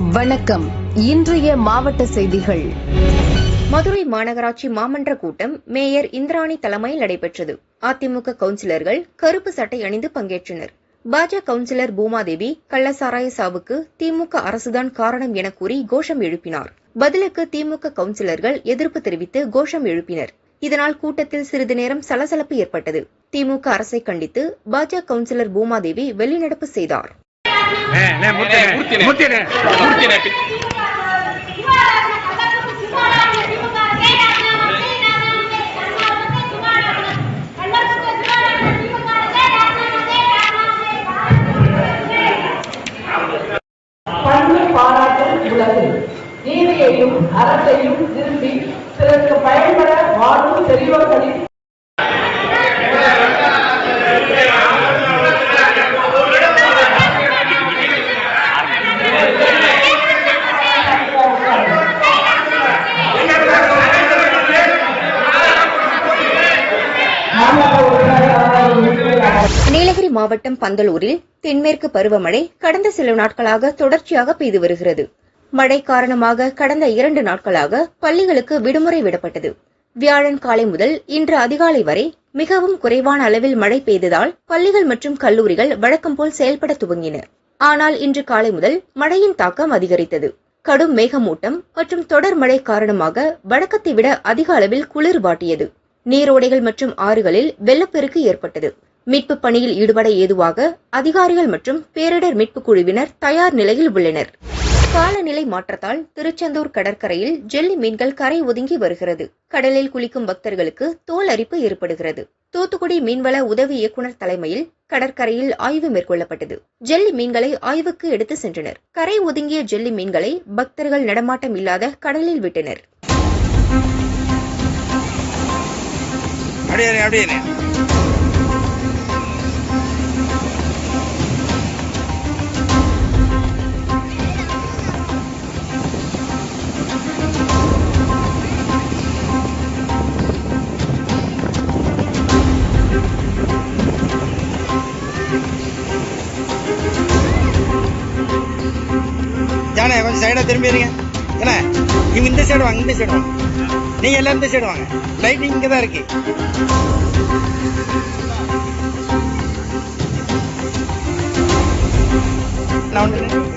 வணக்கம். இன்றைய மாவட்ட செய்திகள். மதுரை மாநகராட்சி மாமன்ற கூட்டம் மேயர் இந்திராணி தலைமையில் நடைபெற்றது. அதிமுக கவுன்சிலர்கள் கருப்பு சட்டை அணிந்து பங்கேற்றனர். பாஜக கவுன்சிலர் பூமாதேவி கள்ளசாராய சாவுக்கு திமுக அரசுதான் காரணம் என கூறி கோஷம் எழுப்பினார். பதிலுக்கு திமுக கவுன்சிலர்கள் எதிர்ப்பு தெரிவித்து கோஷம் எழுப்பினர். இதனால் கூட்டத்தில் சிறிது நேரம் சலசலப்பு ஏற்பட்டது. திமுக அரசை கண்டித்து பாஜக கவுன்சிலர் பூமாதேவி வெளிநடப்பு செய்தார். நீதியையும் அறத்தையும் விரும்பி பிறருக்கு பயன்பட வாழும் செல்வங்களின் மாவட்டம் பந்தலூரில் தென்மேற்கு பருவமழை கடந்த சில நாட்களாக தொடர்ச்சியாக பெய்து வருகிறது. மழை காரணமாக கடந்த இரண்டு நாட்களாக பள்ளிகளுக்கு விடுமுறை விடப்பட்டது. வியாழன் காலை முதல் இன்று அதிகாலை வரை மிகவும் குறைவான அளவில் மழை பெய்ததால் பள்ளிகள் மற்றும் கல்லூரிகள் வழக்கம் போல் செயல்பட துவங்கின. ஆனால் இன்று காலை முதல் மழையின் தாக்கம் அதிகரித்தது. கடும் மேகமூட்டம் மற்றும் தொடர் மழை காரணமாக வழக்கத்தை விட அதிக அளவில் குளிர் வாட்டியது. நீரோடைகள் மற்றும் ஆறுகளில் வெள்ளப்பெருக்கு ஏற்பட்டது. மீட்பு பணியில் ஈடுபட ஏதுவாக அதிகாரிகள் மற்றும் பேரிடர் மீட்புக் குழுவினர் தயார் நிலையில் உள்ளனர். காலநிலை மாற்றத்தால் திருச்செந்தூர் கடற்கரையில் ஜெல்லி மீன்கள் கரை ஒதுங்கி வருகிறது. கடலில் குளிக்கும் பக்தர்களுக்கு தோல் அரிப்பு ஏற்படுகிறது. தூத்துக்குடி மீன்வள உதவி இயக்குநர் தலைமையில் கடற்கரையில் ஆய்வு மேற்கொள்ளப்பட்டது. ஜெல்லி மீன்களை ஆய்வுக்கு எடுத்து சென்றனர். கரை ஒதுங்கிய ஜெல்லி மீன்களை பக்தர்கள் நடமாட்டம் இல்லாத கடலில் விட்டனர். அப்படியே அப்படியே திரும்பி இருங்க என்ன இவங்க இந்த சைடு வாங்க இந்த சைடு வாங்க. நீங்கள் எல்லாம் இந்த சைடு வாங்க. லைட்டிங் இங்கே தான் இருக்கு. நான் வந்துடுறேன்.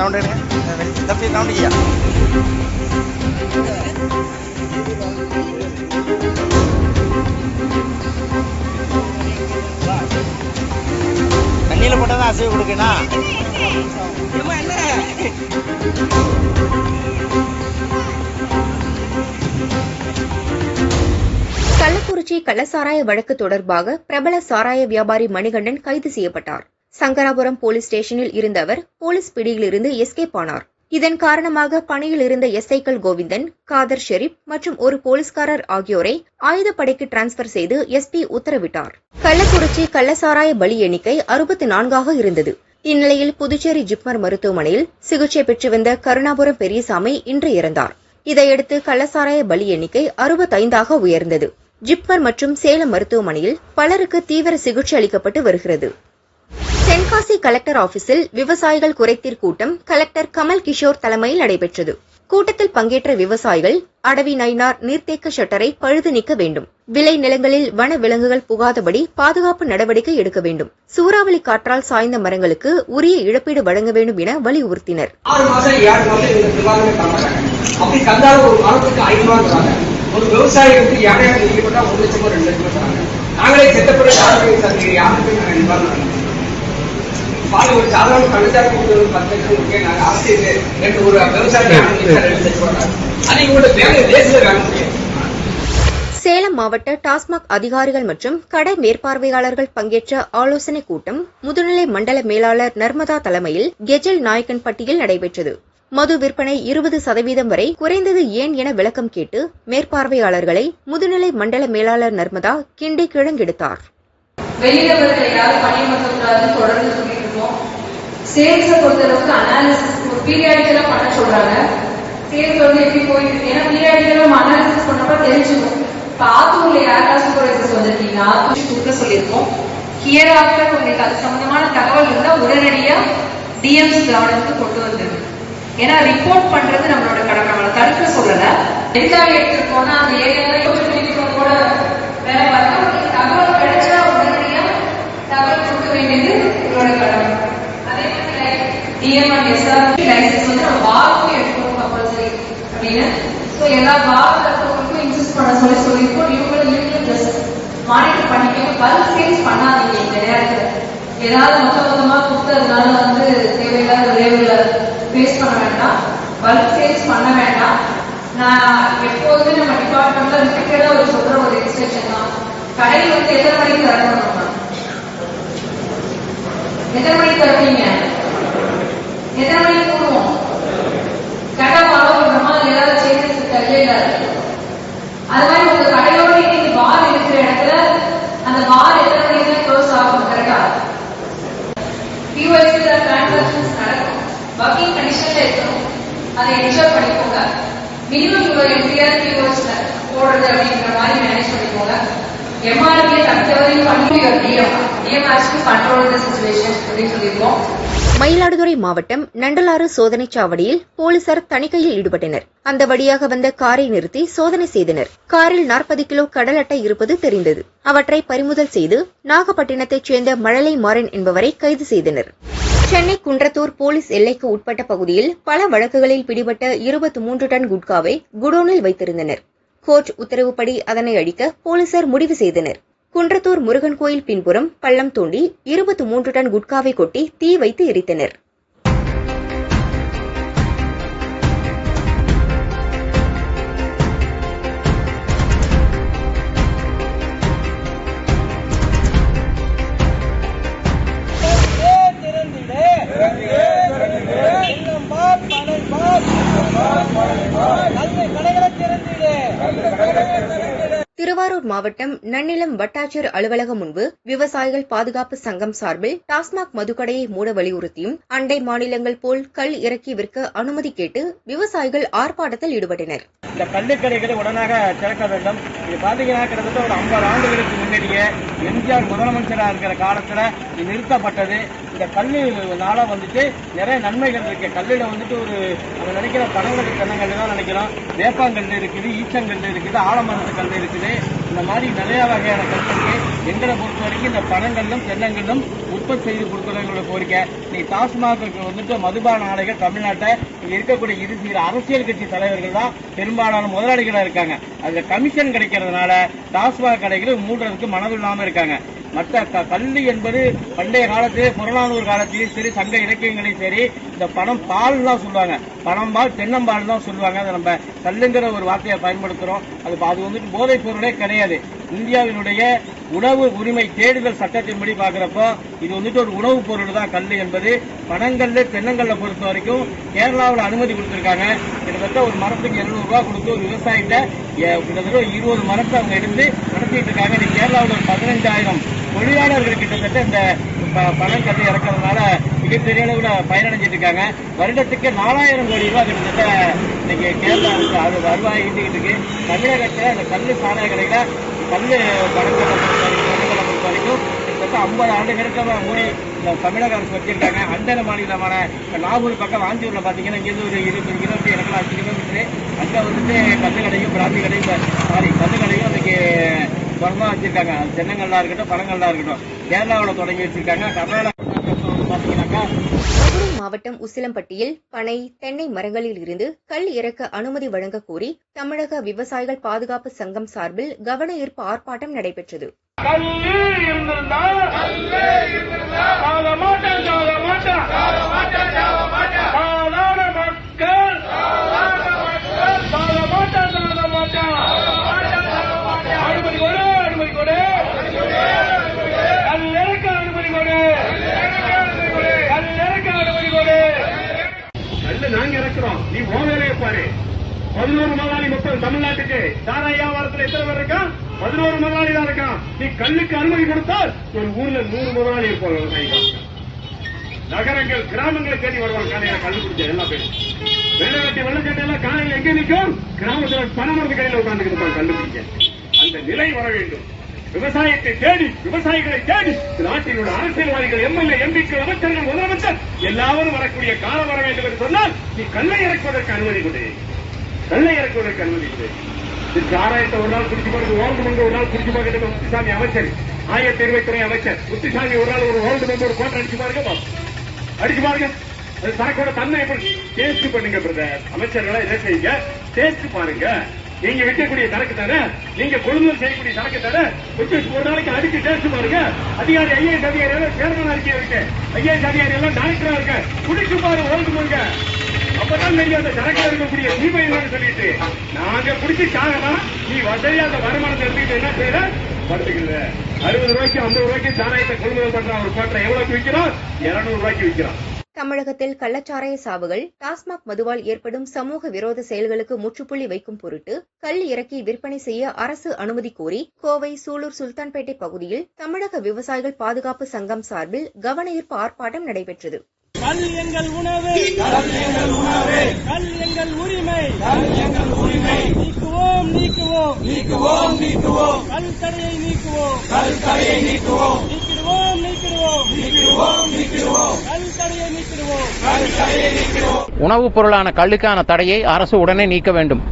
ரவுண்ட் எடுங்க தப்பி ரவுண்டுக்கியா தண்ணியில் போட்டால் தான் அசைவு கொடுக்கணும் கள்ளக்குறிச்சி கள்ளசாராய வழக்கு தொடர்பாக பிரபல சாராய வியாபாரி மணிகண்டன் கைது செய்யப்பட்டார். சங்கராபுரம் போலீஸ் ஸ்டேஷனில் இருந்த அவர் போலீஸ் பிடியிலிருந்து எஸ்கேப் ஆனார். இதன் காரணமாக பணியில் இருந்த எஸ்ஐக்கள் கோவிந்தன் காதர் ஷெரீப் மற்றும் ஒரு போலீஸ்காரர் ஆகியோரை ஆயுதப்படைக்கு டிரான்ஸ்பர் செய்து எஸ்பி உத்தரவிட்டார். கள்ளக்குறிச்சி கள்ளசாராய பலி எண்ணிக்கை அறுபத்தி நான்காக இருந்தது. இந்நிலையில் புதுச்சேரி ஜிப்மர் மருத்துவமனையில் சிகிச்சை பெற்று வந்த கருணாபுரம் பெரியசாமி இன்று இறந்தார். இதையடுத்து கள்ளசாராய பலி எண்ணிக்கை அறுபத்தைந்தாக உயர்ந்தது. ஜிப்மர் மற்றும் சேலம் மருத்துவமனையில் பலருக்கு தீவிர சிகிச்சை அளிக்கப்பட்டு வருகிறது. தென்காசி கலெக்டர் ஆபீஸில் விவசாயிகள் குறைத்தீர் கூட்டம் கலெக்டர் கமல் கிஷோர் தலைமையில் நடைபெற்றது. கூட்டத்தில் பங்கேற்ற விவசாயிகள் அடவி நயினார் நீர்த்தேக்க ஷட்டரை பழுது நீக்க வேண்டும். விளை நிலங்களில் வன விலங்குகள் புகாதபடி பாதுகாப்பு நடவடிக்கை எடுக்க வேண்டும். சூறாவளி காற்றால் சாய்ந்த மரங்களுக்கு உரிய இழப்பீடு வழங்க வேண்டும் என வலியுறுத்தினர். ஒரு யாரையாவது ஒரு லட்சமோ ரெண்டு லட்சமோ தராங்க. நாங்களே செத்த பிறகு நாங்கள் நிவாரணம் பண்ண முடியும்? பால் ஒரு சாதாரண பழுதாக்கு கொடுத்தது பத்து லட்சம் கொடுக்க நாங்கள் அரசு இது ரெண்டு ஒரு விவசாயி ஆரம்பிச்சா ரெண்டு லட்சம் வராங்க ஆனால் இவங்களோட வேலை தேசத்தில் வேலை முடியாது. சேலம் மாவட்ட டாஸ்மாக் அதிகாரிகள் மற்றும் கடை மேற்பார்வையாளர்கள் பங்கேற்ற ஆலோசனைக் கூட்டம் முதுநிலை மண்டல மேலாளர் நர்மதா தலைமையில் கெஜல் நாயக்கன்பட்டியில் நடைபெற்றது. மது விற்பனை இருபது சதவீதம் வரை குறைந்தது ஏன் என விளக்கம் கேட்டு மேற்பார்வையாளர்களை முதுநிலை மண்டல மேலாளர் நர்மதா கிண்டி கிழங்கெடுத்தார் வெளியிடவர்கள் யாரும் பணியமர்த்தக்கூடாதுன்னு தொடர்ந்து சேல்ஸை பொறுத்தளவுக்கு அனாலிசிஸ் ஒரு பீரியாடிக்கலா பண்ண சொல்றாங்க. சேல்ஸ் வந்து எப்படி போயிட்டு ஏன்னா பீரியாடிக்கலா நம்ம அனாலிசிஸ் பண்ணப்ப தெரிஞ்சுக்கும். இப்ப ஆத்தூர்ல யாராவது சூப்பர்வைசர்ஸ் வந்திருக்கீங்க ஆத்தூர் கொடுக்க சொல்லியிருக்கோம். ஹியர் ஆஃப்டர் உங்களுக்கு அது சம்பந்தமான தகவல் இருந்தா உடனடியா டிஎம்ஸ் கவனத்துக்கு கொண்டு வந்துடும் ஏன்னா ரிப்போர்ட் பண்றது நம்மளோட கடமை. நம்மளை தடுக்க சொல்லல. எதுக்காக எடுத்துருக்கோம்னா அந்த ஏரியால கூட வேலை பார்த்தா உங்களுக்கு தகவல் கிடைச்சா உடனடியா தகவல் கொடுக்க வேண்டியது உங்களோட கடமை அதே மாதிரி டிஎம் அண்ட் லைசன்ஸ் வந்து நம்ம பாருக்கு எடுக்கணும் கம்பல்சரி அப்படின்னு. ஸோ எல்லா பார் இருக்கவங்களுக்கும் இன்சிஸ்ட் பண்ண சொல்லி சொல்லியிருக்கோம் இவங்களும் இவங்களும் ஜஸ்ட் மானிட்டர் பண்ணிக்கோங்க பல்க் சேல்ஸ் பண்ணாதீங்க இந்த நேரத்தில். ஏதாவது மொத்த மொத்தமாக கொடுத்து அதனால வந்து தேவையில்லாத விளைவுகளை ஃபேஸ் பண்ண வேண்டாம். பல்க் சேல்ஸ் பண்ண வேண்டாம். நான் எப்போதுமே நம்ம டிபார்ட்மெண்ட்ல ரிப்பீட்டடா ஒரு சொல்ற ஒரு இன்ஸ்ட்ரக்ஷன் தான். கடையில் வந்து எத்தனை மணிக்கு திறக்கணும் எத்தனை மணிக்கு திறப்பீங்க எத்தனை மணிக்கு போடுவோம் கடை ஃபாலோ பண்றோமா இல்ல ஏதாவது சேஞ்சஸ் இருக்கா இல்ல அது மாதிரி உங்க கடையோட நீங்க பார் இருக்கிற இடத்துல அந்த பார் எத்தனை மணிக்கு தான் க்ளோஸ் ஆகும் கரெக்டா பிஓஎஸ்ல டிரான்சாக்ஷன்ஸ் நடக்கும் ஒர்க்கிங் கண்டிஷன்ல இருக்கணும் அதை என்ஷோர் பண்ணிக்கோங்க மினிமம் இவ்வளவு எம்டிஆர் பிஓஎஸ்ல போடுறது அப்படிங்கிற மாதிரி மேனேஜ் பண்ணிக்கோங்க எம்ஆர்பியை தக்கவரை பண்ணி DM DM has to control the situation அப்படின்னு சொல்லியிருக்கோம் மயிலாடுதுறை மாவட்டம் நண்டலாறு சோதனைச் சாவடியில் போலீசார் தணிக்கையில் ஈடுபட்டனர். அந்த வழியாக வந்த காரை நிறுத்தி சோதனை செய்தனர். காரில் நாற்பது கிலோ கடல் அட்டை இருப்பது தெரிந்தது. அவற்றை பறிமுதல் செய்து நாகப்பட்டினத்தைச் சேர்ந்த மழலை மாறன் என்பவரை கைது செய்தனர். சென்னை குன்றத்தூர் போலீஸ் எல்லைக்கு உட்பட்ட பகுதியில் பல வழக்குகளில் பிடிபட்ட இருபத்தி மூன்று டன் குட்காவை குடோனில் வைத்திருந்தனர். கோர்ட் உத்தரவுப்படி அதனை அழிக்க போலீசார் முடிவு செய்தனர். குன்றத்தூர் முருகன் கோயில் பின்புறம் பள்ளம் தோண்டி இருபத்தி மூன்று டன் குட்காவை கொட்டி தீ வைத்து எரித்தனர். திருவாரூர் மாவட்டம் நன்னிலம் வட்டாட்சியர் அலுவலகம் முன்பு விவசாயிகள் பாதுகாப்பு சங்கம் சார்பில் டாஸ்மாக் மதுக்கடையை மூட வலியுறுத்தியும் அண்டை மாநிலங்கள் போல் கல் இறக்கி விற்க அனுமதி கேட்டு விவசாயிகள் ஆர்ப்பாட்டத்தில் ஈடுபட்டனர். இந்த கள்ளுக்கடைகளை உடனாக திறக்க வேண்டும். இது பாத்தீங்கன்னா கிட்டத்தட்ட ஒரு ஐம்பது ஆண்டுகளுக்கு முன்னாடியே எம்ஜிஆர் முதலமைச்சராக இருக்கிற காலத்துல நிறுத்தப்பட்டது. இந்த கல்லுனால வந்துட்டு நிறைய நன்மைகள் இருக்கு. கல்லுல வந்துட்டு ஒரு நம்ம நினைக்கிற பனங்கல் தென்னங்கல் தான் நினைக்கிறோம். வேப்பாங்கல் இருக்குது ஈச்சங்கல் இருக்குது ஆலமரத்து கல் இருக்குது. இந்த மாதிரி நிறைய வகையான கல் எங்களை பொறுத்த வரைக்கும் இந்த பணங்களிலும் தென்னங்களிலும் உற்பத்தி செய்து கொடுக்கறவங்களோட கோரிக்கை. நீ டாஸ்மாக்கு வந்துட்டு மதுபான ஆலைகள் தமிழ்நாட்டை இங்க இருக்கக்கூடிய இரு சில அரசியல் கட்சி தலைவர்கள் தான் பெரும்பாலான முதலாளிகளாக இருக்காங்க. அதுல கமிஷன் கிடைக்கிறதுனால டாஸ்மாக் கடைகளை மூடுறதுக்கு மனதில்லாம இருக்காங்க. மற்ற க- கல்வி என்பது பண்டைய காலத்திலே புறநானூறு காலத்திலேயும் சரி சங்க இலக்கியங்களையும் சரி இந்த பணம் பால் தான் சொல்லுவாங்க. பணம் பால் தென்னம்பால் தான் சொல்லுவாங்க. அதை நம்ம கல்லுங்கிற ஒரு வார்த்தையை பயன்படுத்துகிறோம் அது அது வந்துட்டு போதைப் பொருளே கிடையாது. இந்தியாவினுடைய உணவு உரிமை தேடுதல் சட்டத்தின்படி பார்க்குறப்போ இது வந்துட்டு ஒரு உணவுப் பொருள் தான் கல் என்பது. பணங்கல்ல தென்னங்கல்ல பொறுத்த வரைக்கும் கேரளாவில் அனுமதி கொடுத்துருக்காங்க. கிட்டத்தட்ட ஒரு மரத்துக்கு எழுநூறு ரூபா கொடுத்து ஒரு விவசாயிட்ட கிட்டத்தட்ட இருபது மரத்தை அவங்க எடுத்து நடத்திட்டு இருக்காங்க. பதினஞ்சாயிரம் தொழிலாளர்கள் கிட்டத்தட்ட இந்த பணம் கட்டி இறக்கறதுனால மிகப்பெரிய அளவில் பயனடைஞ்சிட்டு இருக்காங்க வருடத்துக்கு நாலாயிரம் கோடி ரூபாய் கிட்டத்தட்ட இன்னைக்கு கேரளா அது வருவாய் ஈட்டிக்கிட்டு இருக்கு தமிழகத்தில் இந்த கல் சாலைகளில் கல் கல்லு பொறுத்த வரைக்கும் தென்னங்கல்லை பொறுத்த வரைக்கும் கிட்டத்தட்ட ஐம்பது ஆண்டுகளுக்கு மூடி இந்த தமிழக அரசு வச்சிருக்காங்க. அண்டன மாநிலமான நாகூர் பக்கம் வாஞ்சூர்ல பாத்தீங்கன்னா இங்கேருந்து ஒரு இருபது இருபத்தி எனக்கு அஞ்சு கிலோமீட்டர். அங்க வந்துட்டு கல்லு கடையும் பிராந்தி கடையும் சாரி கல்லு கடையும் சொந்தமா வச்சிருக்காங்க. அது தென்னங்கல்லா இருக்கட்டும் பனங்கல்லா இருக்கட்டும். கேரளாவில் தொடங்கி வச்சிருக்காங்க. கர்நாடகா மதுரை மாவட்டம் உசிலம்பட்டியில் பனை தென்னை மரங்களில் இருந்து கல் இறக்க அனுமதி வழங்க கோரி தமிழக விவசாயிகள் பாதுகாப்பு சங்கம் சார்பில் கவன ஈர்ப்பு ஆர்ப்பாட்டம் நடைபெற்றது. மாட்டேன் சாக மாட்டேன் சாதாரண மக்கள் சாக மாட்டேன் சாக மாட்டேன் அனுமதி கொடு அனுமதி கொடு கல்லிறக்க அனுமதி கொடு கல்லிறக்க அனுமதி கொடு கல்லு நாங்க இறக்குறோம் நீ ஓ வேலையை பாரு பதினோரு முதலாளி மொத்தம் தமிழ்நாட்டுக்கு சாராய வியாபாரத்துல எத்தனை பேர் இருக்கா? பதினோரு முதலாளி தான் இருக்கான். நீ கல்லுக்கு அனுமதி கொடுத்தால் ஒரு ஊர்ல நூறு முதலாளி இருப்பாங்க விவசாயிகள் நகரங்கள் கிராமங்களை தேடி வருவாங்க காலையில கல்லு குடிச்ச எல்லா பேரும். வெள்ளை கட்டி வெள்ளச்சட்டை எல்லாம் காலையில் எங்க நிற்கும்? கிராமத்துல பணமரத்து கடையில உட்கார்ந்து இருப்பாங்க கல்லு குடிக்க. அந்த நிலை வர வேண்டும். விவசாயத்தை தேடி விவசாயிகளை தேடி நாட்டில் அரசியல்வாதிகள் எம்எல்ஏ எம்பிக்கள் அமைச்சர்கள் முதலமைச்சர் எல்லாரும் வரக்கூடிய காலம் வர வேண்டும் என்று சொன்னால் நீ கல்லை இறக்குவதற்கு அனுமதி கொடு. வெள்ளை இறக்குவதற்கு அனுமதி இல்லை இது. சாராயத்தை ஒரு நாள் குடிச்சு பாருங்க ஓல்டு மெம்பர் ஒரு நாள் குடிச்சு பார்க்க முத்துசாமி அமைச்சர் ஆயிரத்தி தேர்வைத்துறை அமைச்சர். முத்துசாமி ஒரு நாள் ஒரு ஓல்டு மெம்பர் ஒரு கோட்டை அடிச்சு பாருங்க அடிச்சு பாருங்க. அது சரக்கோட தன்மை எப்படி? டேஸ்ட் பண்ணுங்க பிரதர் அமைச்சர்களை என்ன செய்யுங்க? டேஸ்ட் பாருங்க. நீங்க விற்கக்கூடிய சரக்கு தானே நீங்க கொள்முதல் செய்யக்கூடிய சரக்கு தானே கொஞ்சம் ஒரு நாளைக்கு அடிச்சு டேஸ்ட் பாருங்க. அதிகாரி ஐஏஎஸ் அதிகாரி எல்லாம் சேர்மனா அறிக்கை இருக்கு ஐஏஎஸ் அதிகாரி எல்லாம் டாக்டரா இருக்க குடிச்சு பாரு ஓல்டு மங்க அப்பதான் தெரியும் அந்த சரக்குல இருக்கக்கூடிய தீமை என்னன்னு சொல்லிட்டு. நாங்க பிடிச்சி சாகலாம் நீ வசதியா அந்த வருமானத்தை எடுத்துக்கிட்டு என்ன செய்யற படுத்துக்கல அறுபது ரூபாய்க்கு ஐம்பது ரூபாய்க்கு சாராயத்தை கொள்முதல் பண்ற ஒரு பாட்டை எவ்வளவு விற்கிறோம் இருநூறு ரூபாய்க்கு விற்கிறோம் தமிழகத்தில் கள்ளச்சாராய சாவுகள் டாஸ்மாக் மதுவால் ஏற்படும் சமூக விரோத செயல்களுக்கு முற்றுப்புள்ளி வைக்கும் பொருட்டு கல் இறக்கி விற்பனை செய்ய அரசு அனுமதி கோரி கோவை சூலூர் சுல்தான்பேட்டை பகுதியில் தமிழக விவசாயிகள் பாதுகாப்பு சங்கம் சார்பில் கவனஈர்ப்பு ஆர்ப்பாட்டம் நடைபெற்றது. கல் எங்கள் உணவு. கல் எங்கள் உணவு. கல் எங்கள் உரிமை. கல் எங்கள் உரிமை. நீக்குவோம் நீக்குவோம். நீக்குவோம் நீக்குவோம். கல் தடையை நீக்குவோம். கல் தடையை நீக்குவோம். நீக்கிடுவோம் நீக்கிடுவோம். நீக்கிடுவோம் நீக்கிடுவோம். கல் தடையை நீக்கிடுவோம். கல் தடையை நீக்கிடுவோம். உணவுப் பொருளான கல்லுக்கான தடையை அரசு உடனே நீக்க வேண்டும்.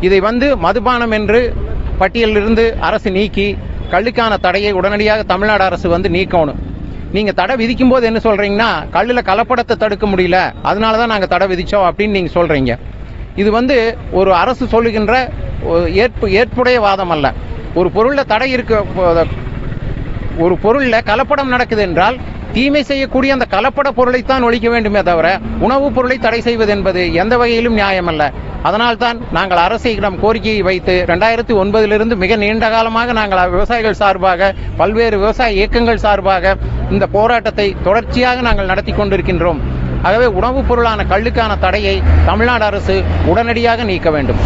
இதை வந்து மதுபானம் என்று பட்டியலிலிருந்து அரசு நீக்கி கல்லுக்கான தடையை உடனடியாக தமிழ்நாடு அரசு வந்து நீக்கணும். நீங்க தடை விதிக்கும் போது என்ன சொல்றீங்கன்னா கல்லுல கலப்படத்தை தடுக்க முடியல அதனால தான் நாங்க தடை விதிச்சோம் அப்படின்னு நீங்க சொல்றீங்க. இது வந்து ஒரு அரசு சொல்லுகின்ற ஏற்பு ஏற்புடைய வாதம் அல்ல. ஒரு பொருள்ல தடை இருக்க ஒரு பொருள்ல கலப்படம் நடக்குது என்றால் தீமை செய்யக்கூடிய அந்த கலப்பட பொருளைத்தான் ஒழிக்க வேண்டுமே தவிர உணவுப் பொருளை தடை செய்வது என்பது எந்த வகையிலும் நியாயமல்ல. அதனால்தான் நாங்கள் அரசிடம் கோரிக்கையை வைத்து ரெண்டாயிரத்தி ஒன்பதிலிருந்து மிக நீண்ட காலமாக நாங்கள் விவசாயிகள் சார்பாக பல்வேறு விவசாய இயக்கங்கள் சார்பாக இந்த போராட்டத்தை தொடர்ச்சியாக நாங்கள் நடத்தி கொண்டிருக்கின்றோம். ஆகவே உணவுப் பொருளான கல்லுக்கான தடையை தமிழ்நாடு அரசு உடனடியாக நீக்க வேண்டும்.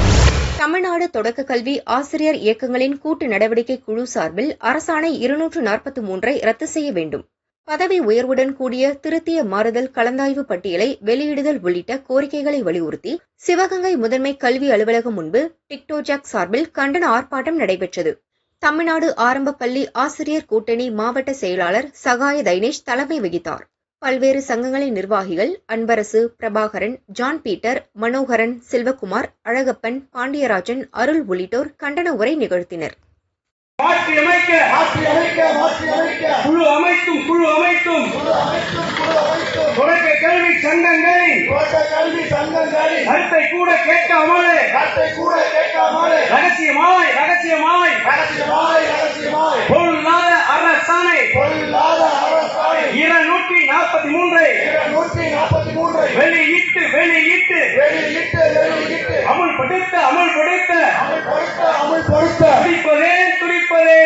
தமிழ்நாடு தொடக்க கல்வி ஆசிரியர் இயக்கங்களின் கூட்டு நடவடிக்கை குழு சார்பில் அரசாணை இருநூற்று நாற்பத்தி மூன்றை ரத்து செய்ய வேண்டும். பதவி உயர்வுடன் கூடிய திருத்திய மாறுதல் கலந்தாய்வு பட்டியலை வெளியிடுதல் உள்ளிட்ட கோரிக்கைகளை வலியுறுத்தி சிவகங்கை முதன்மை கல்வி அலுவலகம் முன்பு டிக்டோஜாக் சார்பில் கண்டன ஆர்ப்பாட்டம் நடைபெற்றது. தமிழ்நாடு ஆரம்ப பள்ளி ஆசிரியர் கூட்டணி மாவட்ட செயலாளர் சகாய தைனேஷ் தலைமை வகித்தார். பல்வேறு சங்கங்களின் நிர்வாகிகள் அன்பரசு பிரபாகரன் ஜான் பீட்டர் மனோகரன் செல்வகுமார் அழகப்பன் பாண்டியராஜன் அருள் உள்ளிட்டோர் கண்டன உரை நிகழ்த்தினர். மாற்றி அமைக்க மாற்றி அமைக்க மாற்றி அமைக்க. குழு அமைத்தும் குழு அமைத்தும். தொடக்க கல்வி சங்கங்களின் கல்வி சங்கங்களின் கருத்தை கூட கேட்காமலே. கருத்தை கூட கேட்காமலே. ரகசியமாய் ரகசியமாய். ரகசியமாய் ரகசியமாய். பொருளாத அரசாணை. பொருளாத அரசாணை இருநூற்றி நாற்பத்தி மூன்று. இருநூற்றி நாற்பத்தி மூன்று வெளியிட்டு வெளியிட்டு வெளியிட்டு வெளியிட்டு அமுல்படுத்த அமுல்படுத்த அமுல்படுத்த அமுல்படுத்த துடிப்பதே துடிப்பதே.